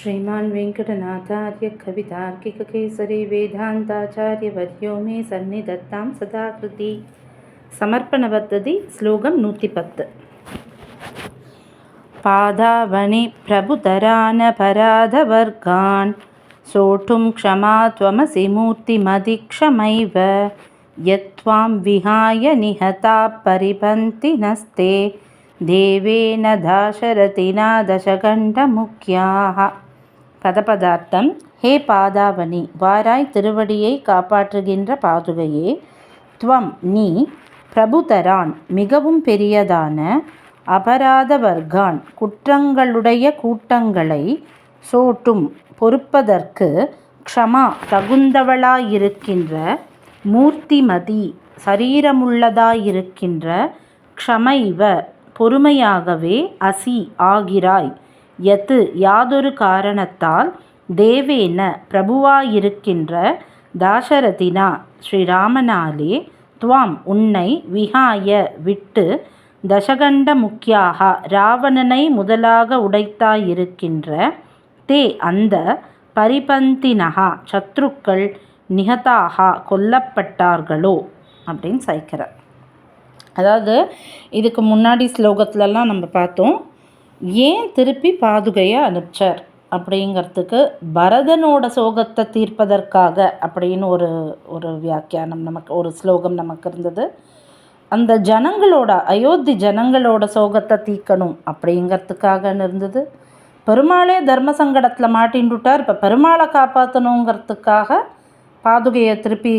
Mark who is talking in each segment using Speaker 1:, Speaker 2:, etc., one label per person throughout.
Speaker 1: श्रीमान् वेङ्कटनाचार्यकवितार्किककेसरी वेदान्ताचार्यवर्यो मे सन्निधत्तां सदाकृति। सदाकृतिसमर्पणवद्धति श्लोकं नूतिपत्। पादावणिप्रभुतरानपराधवर्गान् सोढुं क्षमा त्वमसि मूर्तिमधिक्षमैव यत्त्वां विहाय निहता परिपन्ति नस्ते देवेन दाशरथिना दशकण्ठमुख्याः। பதபதார்த்தம் ஹே பாதாவணி வாராய் திருவடியை காப்பாற்றுகின்ற பாதுகையே துவம் நீ பிரபுதரான் மிகவும் பெரியதான அபராத வர்க்கான் குற்றங்களுடைய கூட்டங்களை சோட்டும் பொறுப்பதற்கு க்ஷமா தகுந்தவளாயிருக்கின்ற மூர்த்திமதி சரீரமுள்ளதாயிருக்கின்ற க்ஷமைவ பொறுமையாகவே அசி ஆகிறாய். யத்து யாதொரு காரணத்தால் தேவேன பிரபுவாயிருக்கின்ற தாசரதினா ஸ்ரீராமனாலே துவாம் உன்னை விஹாய விட்டு தசகண்ட முக்கியாக ராவணனை முதலாக உடைத்தாயிருக்கின்ற தே அந்த பரிபந்தினகா சத்ருக்கள் நிகதாக கொல்லப்பட்டார்களோ அப்படின்னு சைக்கிறார் அதாவது இதுக்கு முன்னாடி ஸ்லோகத்துலலாம் நம்ம பார்த்தோம் ஏன் திருப்பி பாதுகையை அனுப்பிச்சார்? அப்படிங்கிறதுக்கு பரதனோட சோகத்தை தீர்ப்பதற்காக அப்படின்னு ஒரு ஒரு வியாக்கியானம் நமக்கு ஒரு ஸ்லோகம் நமக்கு இருந்தது. அந்த ஜனங்களோட அயோத்தி ஜனங்களோட சோகத்தை தீக்கணும் அப்படிங்கிறதுக்காக இருந்தது. பெருமாளே தர்ம சங்கடத்தில் மாட்டின்ட்டுட்டார் இப்போ பெருமாளை காப்பாற்றணுங்கிறதுக்காக பாதுகையை திருப்பி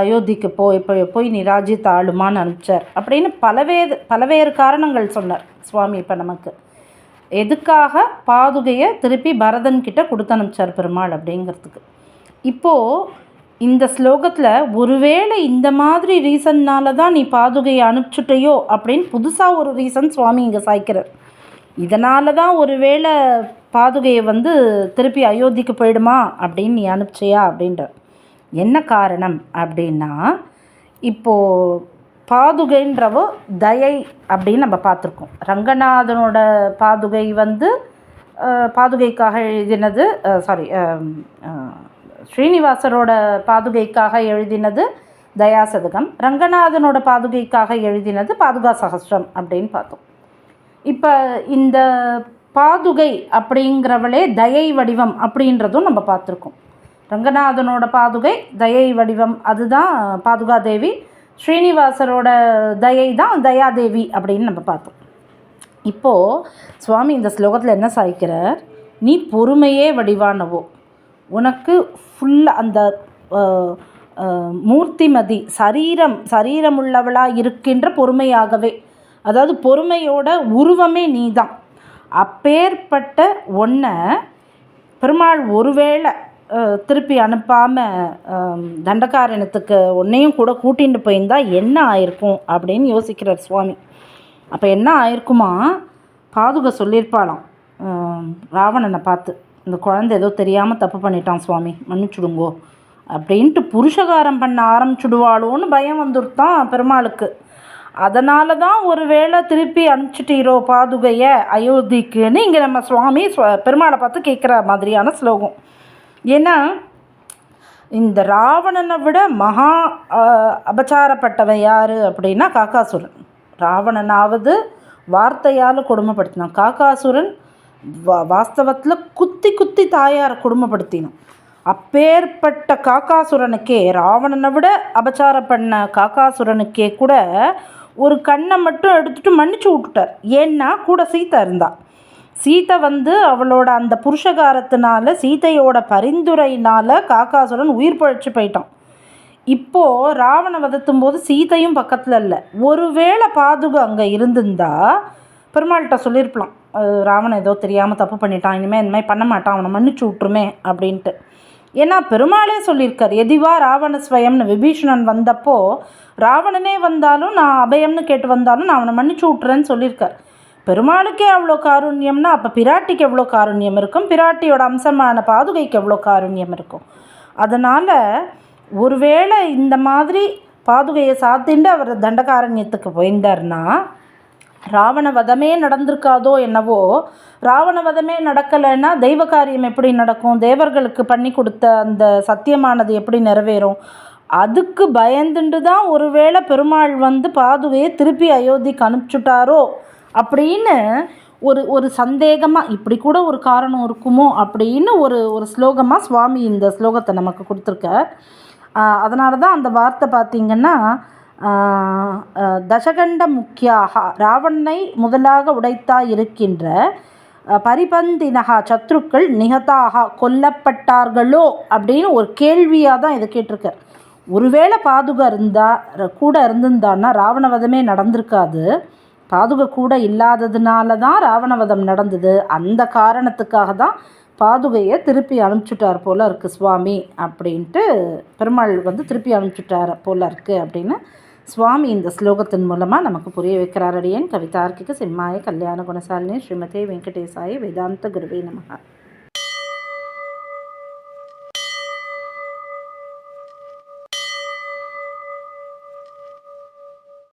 Speaker 1: அயோத்திக்கு போய் போய் போய் நீ ராஜ்யத்தை ஆளுமான்னு அனுப்பிச்சார். அப்படின்னு பலவே பலவேறு காரணங்கள் சொன்னார் சுவாமி இப்போ நமக்கு. எதுக்காக பாதுகையை திருப்பி பரதன் கிட்ட கொடுத்து அனுப்பிச்சார் பெருமாள் அப்படிங்கிறதுக்கு? இப்போது இந்த ஸ்லோகத்தில் ஒருவேளை இந்த மாதிரி ரீசன்னால தான் நீ பாதுகையை அனுப்பிச்சுட்டையோ அப்படின்னு புதுசாக ஒரு ரீசன் சுவாமி இங்கே சாய்க்கிறார். இதனால தான் ஒருவேளை பாதுகையை வந்து திருப்பி அயோத்திக்கு போயிடுமா அப்படின்னு நீ அனுப்பிச்சியா அப்படின்ற என்ன காரணம் அப்படின்னா இப்போது பாதுகைன்றவோ தயை அப்படின்னு நம்ம பார்த்துருக்கோம். ரங்கநாதனோட பாதுகை வந்து பாதுகைக்காக எழுதினது சாரி ஸ்ரீனிவாசரோட பாதுகைக்காக எழுதினது தயாசதகம். ரங்கநாதனோட பாதுகைக்காக எழுதினது பாதுகா சகஸ்ரம் அப்படின்னு பார்த்தோம். இப்போ இந்த பாதுகை அப்படிங்கிறவளே தயை வடிவம் அப்படின்றதும் நம்ம பார்த்துருக்கோம். ரங்கநாதனோட பாதுகை தயை வடிவம் அதுதான் பாதுகாதேவி. ஸ்ரீனிவாசரோட தயை தான் தயாதேவி அப்படின்னு நம்ம பார்த்தோம். இப்போது சுவாமி இந்த ஸ்லோகத்தில் என்ன சாய்க்கிறார்? நீ பொறுமையே வடிவானவோ உனக்கு ஃபுல்லாக அந்த மூர்த்திமதி சரீரம் சரீரமுள்ளவளாக இருக்கின்ற பொறுமையாகவே அதாவது பொறுமையோட உருவமே நீ தான் அப்பேற்பட்ட ஒன்றை பெருமாள் ஒருவேளை திருப்பி அனுப்பாமல் தண்டக்காரணத்துக்கு ஒன்றையும் கூட கூட்டிகிட்டு போயிருந்தால் என்ன ஆயிருக்கும் அப்படின்னு யோசிக்கிறார் சுவாமி. அப்போ என்ன ஆயிருக்குமா? பாதுகை சொல்லியிருப்பாளாம். ராவணனை பார்த்து இந்த குழந்தை ஏதோ தெரியாமல் தப்பு பண்ணிட்டான் சுவாமி மன்னிச்சுடுங்கோ அப்படின்ட்டு புருஷகாரம் பண்ண ஆரம்பிச்சுடுவாளோன்னு பயம் வந்துருத்தான் பெருமாளுக்கு. அதனால தான் ஒரு வேளை திருப்பி அனுப்பிச்சிட்டீரோ பாதுகையை அயோத்திக்குன்னு இங்கே நம்ம சுவாமி பெருமாளை பார்த்து கேட்குற மாதிரியான ஸ்லோகம். ஏன்னா இந்த ராவணனை விட மகா அபச்சாரப்பட்டவன் யார் அப்படின்னா காக்காசுரன். ராவணனாவது வார்த்தையால் கொடுமைப்படுத்தினான். காக்காசுரன் வா வாஸ்தவத்தில் குத்தி குத்தி தாயாரை கொடுமைப்படுத்தினான். அப்பேற்பட்ட காக்காசுரனுக்கே ராவணனை விட அபச்சாரம் பண்ண காக்காசுரனுக்கே கூட ஒரு கண்ணை மட்டும் எடுத்துகிட்டு மன்னிச்சு விட்டுட்டார். ஏன்னா கூட சீத்தா இருந்தாள் சீதை வந்து அவளோட அந்த புருஷகாரத்தினால சீதையோட பரிந்துரையினால் காக்காசுரன் உயிர் பழிச்சு போயிட்டான். இப்போது ராவண வதத்தும் போது சீதையும் பக்கத்தில் இல்லை. ஒருவேளை பாதுகு அங்கே இருந்திருந்தா பெருமாள்கிட்ட சொல்லியிருக்கலாம் ராவணன் ஏதோ தெரியாமல் தப்பு பண்ணிட்டான். இனிமேல் இந்த மாதிரி பண்ண மாட்டான். அவனை மன்னிச்சு விட்ருமே அப்படின்ட்டு. ஏன்னா பெருமாளே சொல்லியிருக்கார். எதிவா ராவண ஸ்வயம்னு விபீஷணன் வந்தப்போ ராவணனே வந்தாலும் நான் அபயம்னு கேட்டு வந்தாலும் நான் அவனை மன்னிச்சு விட்றேன்னு சொல்லியிருக்கார். பெருமாளுக்கே அவ்வளோ காருண்யம்னா அப்போ பிராட்டிக்கு எவ்வளோ காருண்யம் இருக்கும்? பிராட்டியோட அம்சமான பாதுகைக்கு எவ்வளோ காருண்யம் இருக்கும்? அதனால் ஒருவேளை இந்த மாதிரி பாதுகையை சாத்திண்டு அவர் தண்டகாரண்யத்துக்கு போயிருந்தார்னா ராவண வதமே நடந்திருக்காதோ என்னவோ ராவண வதமே நடக்கலைன்னா தெய்வ காரியம் எப்படி நடக்கும்? தேவர்களுக்கு பண்ணி கொடுத்த அந்த சத்தியமானது எப்படி நிறைவேறும்? அதுக்கு பயந்துண்டு தான் ஒருவேளை பெருமாள் வந்து பாதுகையை திருப்பி அயோத்திக்கு அனுப்பிச்சுட்டாரோ? அப்படின்னு ஒரு ஒரு சந்தேகமாக இப்படி கூட ஒரு காரணம் இருக்குமோ அப்படின்னு ஒரு ஒரு ஸ்லோகமாக சுவாமி இந்த ஸ்லோகத்தை நமக்கு கொடுத்துருக்கார் அதனால தான் அந்த வார்த்தை பார்த்திங்கன்னா தசகண்ட முக்கியாக ராவணனை முதலாக உடைத்தா இருக்கின்ற பரிபந்தினகா சத்ருக்கள் நிகதாக கொல்லப்பட்டார்களோ அப்படின்னு ஒரு கேள்வியாக தான் இதை கேட்டிருக்கார். ஒருவேளை பாதுகா இருந்தால் கூட இருந்திருந்தான்னா ராவணவதமே நடந்திருக்காது. பாதுகை கூட இல்லாததுனால தான் ராவணவதம் நடந்தது. அந்த காரணத்துக்காக தான் பாதுகையை திருப்பி அனுப்பிச்சுட்டார் போல் இருக்குது சுவாமி அப்படின்ட்டு பெருமாள் வந்து திருப்பி அனுப்பிச்சுட்டார் போல் இருக்குது அப்படின்னு சுவாமி இந்த ஸ்லோகத்தின் மூலமாக நமக்கு புரிய வைக்கிறார். அடியேன் கவிதார்க்கிக சிம்மாய கல்யாண குணசாலினி ஸ்ரீமதி வெங்கடேசாய வேதாந்த குருவே நமகா.